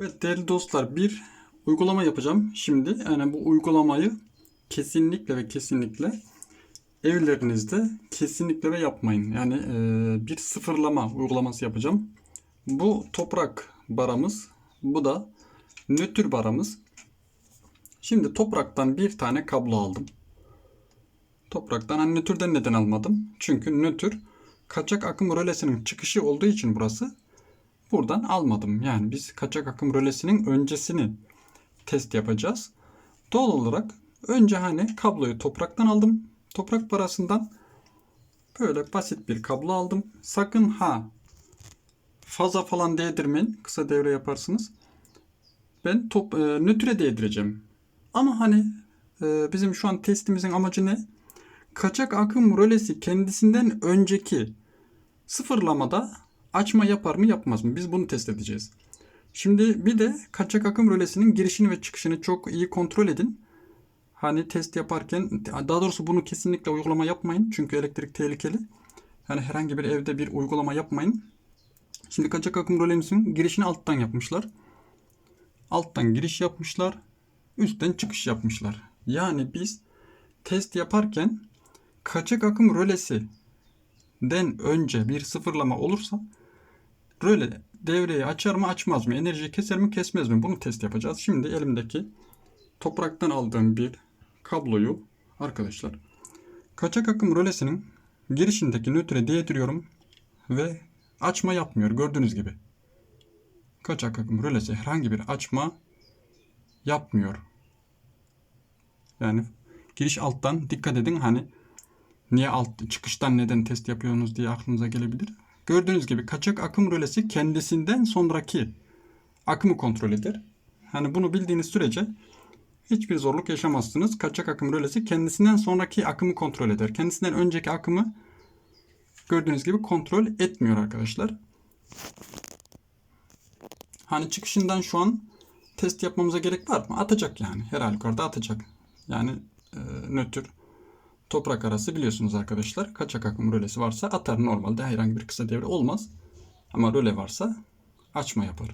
Evet değerli dostlar bir uygulama yapacağım şimdi. Yani bu uygulamayı kesinlikle ve kesinlikle evlerinizde kesinlikle ve yapmayın. Yani e, bir sıfırlama uygulaması yapacağım. Bu toprak baramız. Bu da nötr baramız. Şimdi topraktan bir tane kablo aldım. Topraktan hani nötrden neden almadım? Çünkü nötr kaçak akım rölesinin çıkışı olduğu için burası buradan almadım. Yani biz kaçak akım rölesinin öncesini test yapacağız. Doğal olarak önce hani kabloyu topraktan aldım. Toprak parasından böyle basit bir kablo aldım. Sakın ha faza falan değdirmeyin. Kısa devre yaparsınız. Ben top, e, nötre değdireceğim. Ama hani e, bizim şu an testimizin amacı ne? Kaçak akım rölesi kendisinden önceki sıfırlamada açma yapar mı yapmaz mı? Biz bunu test edeceğiz. Şimdi bir de kaçak akım rölesinin girişini ve çıkışını çok iyi kontrol edin. Hani test yaparken daha doğrusu bunu kesinlikle uygulama yapmayın. Çünkü elektrik tehlikeli. Yani herhangi bir evde bir uygulama yapmayın. Şimdi kaçak akım rölemizin girişini alttan yapmışlar. Alttan giriş yapmışlar. Üstten çıkış yapmışlar. Yani biz test yaparken kaçak akım rölesi den önce bir sıfırlama olursa röle devreyi açar mı açmaz mı? Enerjiyi keser mi kesmez mi? Bunu test yapacağız. Şimdi elimdeki topraktan aldığım bir kabloyu arkadaşlar kaçak akım rölesinin girişindeki nötre değdiriyorum ve açma yapmıyor gördüğünüz gibi. Kaçak akım rölesi herhangi bir açma yapmıyor. Yani giriş alttan dikkat edin hani niye alt çıkıştan neden test yapıyorsunuz diye aklınıza gelebilir. Gördüğünüz gibi kaçak akım rölesi kendisinden sonraki akımı kontrol eder. Hani bunu bildiğiniz sürece hiçbir zorluk yaşamazsınız. Kaçak akım rölesi kendisinden sonraki akımı kontrol eder. Kendisinden önceki akımı gördüğünüz gibi kontrol etmiyor arkadaşlar. Hani çıkışından şu an test yapmamıza gerek var mı? Atacak yani. Her halükarda atacak. Yani e, nötr toprak arası biliyorsunuz arkadaşlar. Kaçak akım rölesi varsa atar normalde herhangi bir kısa devre olmaz. Ama röle varsa açma yapar.